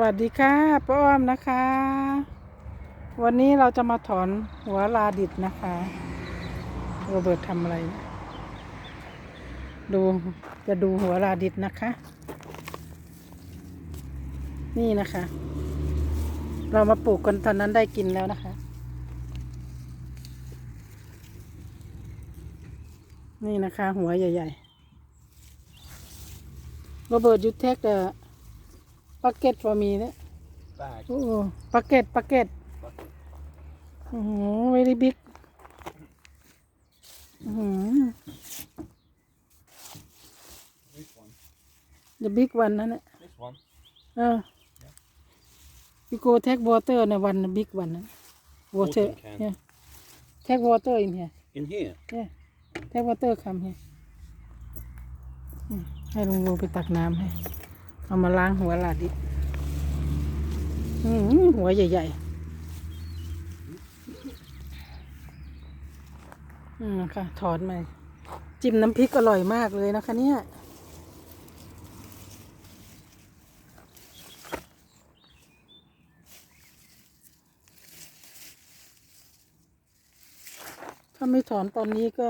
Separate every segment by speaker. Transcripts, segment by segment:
Speaker 1: วัสดีค่ะป้าอ้อมนะคะ วันนี้เราจะมาถอนหัวลาดิดนะคะโรเบิร์ตทำอะไร ดูจะดูหัวลาดิดนะคะ นี่นะคะ เรามาปลูกกันตอนนั้นได้กินแล้วนะคะ นี่นะคะ หัวใหญ่ๆโรเบิร์ตยูเทคเดอะ bucket for me เนี่ย
Speaker 2: bag.
Speaker 1: โอ้ปักเก็ตปักเก็ตโอ้โห very big อือหือ
Speaker 2: This one.
Speaker 1: the big one นั่นแหละ
Speaker 2: This one.
Speaker 1: เออ you go take water ในวัน big one นั้น water
Speaker 2: Watering can.
Speaker 1: yeah take water in here
Speaker 2: In here.
Speaker 1: yeah take water come here อืมให้ลุงโวไปตักน้ำให้ เอามาล้างหัวลาดิหัวใหญ่ๆอืมค่ะถอนมาจิ้มน้ำพริกอร่อยมากเลยนะคะเนี่ยถ้าไม่ถอนตอนนี้ก็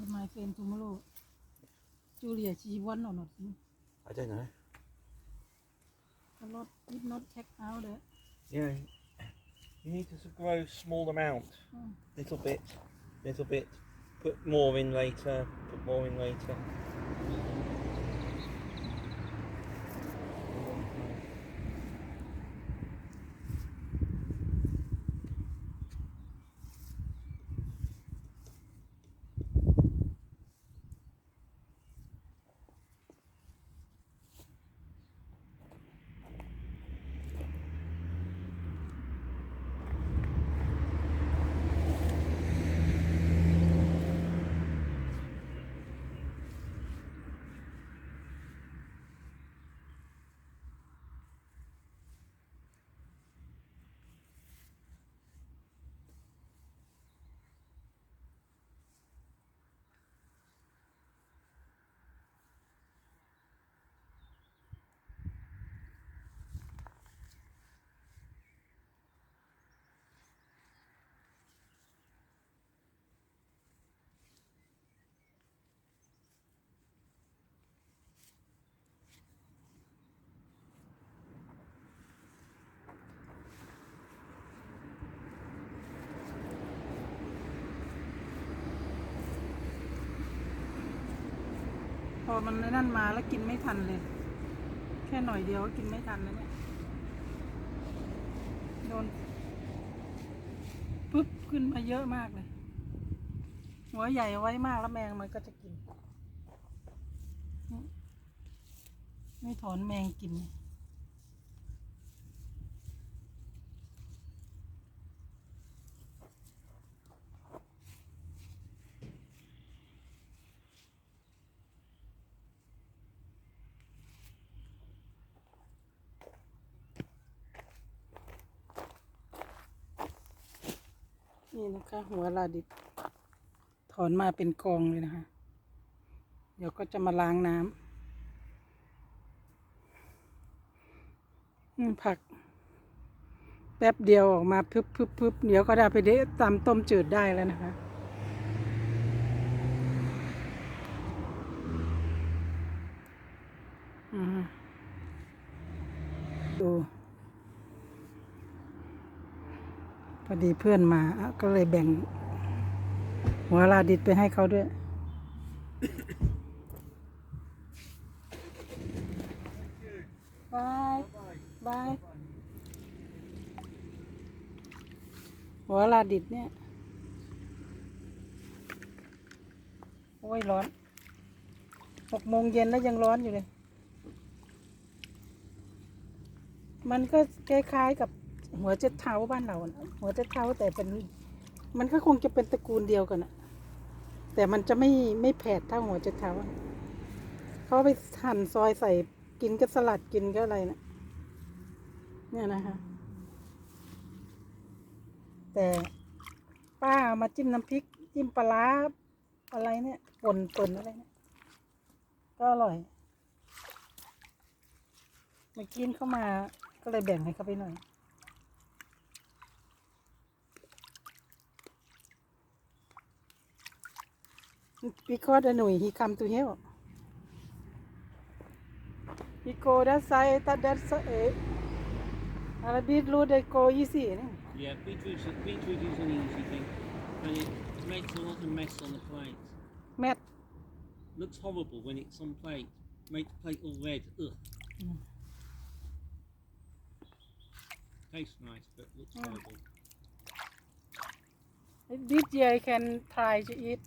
Speaker 1: check my friend tomorrow Julia she want or not
Speaker 2: I don't know.
Speaker 1: a lot did not check out the
Speaker 2: Yeah. You need to grow small amount.
Speaker 1: Mm.
Speaker 2: Little bit. Little bit. Put more in later. Put more in later.
Speaker 1: พอมันนนั่นมาแล้วกินไม่ทันเลย แค่หน่อยเดียวก็กินไม่ทันแล้วเนี่ยโดนปุ๊บขึ้นมาเยอะมากเลย หัวใหญ่ไว้มากแล้วแมงมันก็จะกิน ไม่ถอนแมงกิน นี่นะคะ หัวลาดิบ ถอนมาเป็นกองเลยนะคะ เดี๋ยวก็จะมาล้างน้ำผัก แป๊บเดียวออกมาพึบพึบพึบเดี๋ยวก็ได้ไปเดะตำต้มจืดได้แล้วนะคะอืมดู พอดีเพื่อนมาอะก็เลยแบ่ง หัวลาดิดไปให้เขาด้วยบายบายหัวลาดิดเนี่ย โอ้ยร้อนหกโมงเย็นแล้วยังร้อนอยู่เลย มันก็คล้ายๆกับ หัวเจ็ดเท้าบ้านเรานะหัวเจ็ดเท้าแต่เป็น มันก็คงจะเป็นตระกูลเดียวกันอะแต่มันจะไม่ไม่แผดเท่าหัวเจ็ดเท้าเขาไปหั่นซอยใส่กินก็สลัดกินก็อะไรนะเนี่ยนะคะแต่ป้ามาจิ้มน้ำพริก จิ้มปลาร้าอะไรเนี่ยป่นป่นอะไรเนี่ยก็อร่อยมื่อกี้เข้ามาก็เลยแบ่งให้เขาไปหน่อย Because anyway, he come to help. He called us. I that, that side. A bit low, they go easy.
Speaker 2: Yeah, beetroot is, is an easy thing, but it makes a lot of mess on the plate.
Speaker 1: Matt.
Speaker 2: Looks horrible when it's on plate. Makes the plate all red. Ugh.
Speaker 1: Mm.
Speaker 2: Tastes nice, but looks
Speaker 1: mm.
Speaker 2: horrible.
Speaker 1: This year I can try to eat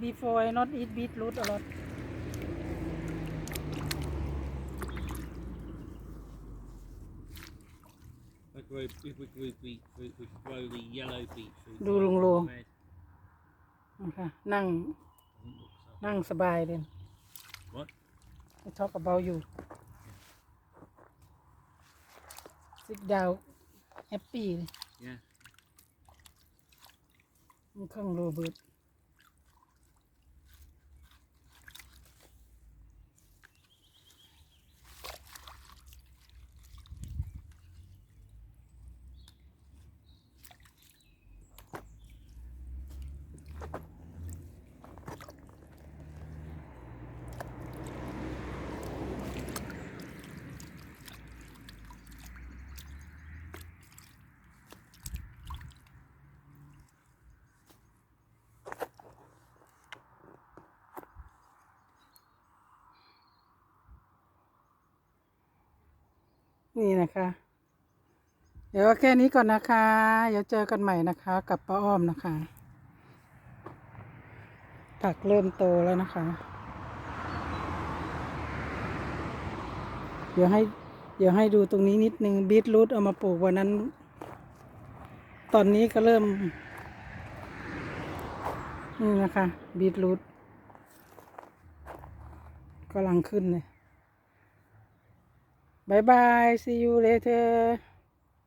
Speaker 1: before I not eat beetroot a lot
Speaker 2: If we grow, if we grew beetroot, we could grow the yellow beetroot.
Speaker 1: Do
Speaker 2: rather
Speaker 1: lung
Speaker 2: than
Speaker 1: lung.
Speaker 2: red.
Speaker 1: นะคะนั่ง
Speaker 2: Doesn't look so.
Speaker 1: นั่งสบายเลย
Speaker 2: What?
Speaker 1: I talk about you sit down happy เลย
Speaker 2: Yeah.
Speaker 1: มันข้างโรเบิร์ต นี่นะคะ เดี๋ยวแค่นี้ก่อนนะคะ เดี๋ยวเจอกันใหม่นะคะ กับป้าอ้อมนะคะผักเริ่มโตแล้วนะคะ เดี๋ยวให้เดี๋ยวให้ดูตรงนี้นิดนึงบีทรูทเอามาปลูกวันนั้น ตอนนี้ก็เริ่ม นี่นะคะบีทรูทกำลังขึ้นเลย บายบาย see you later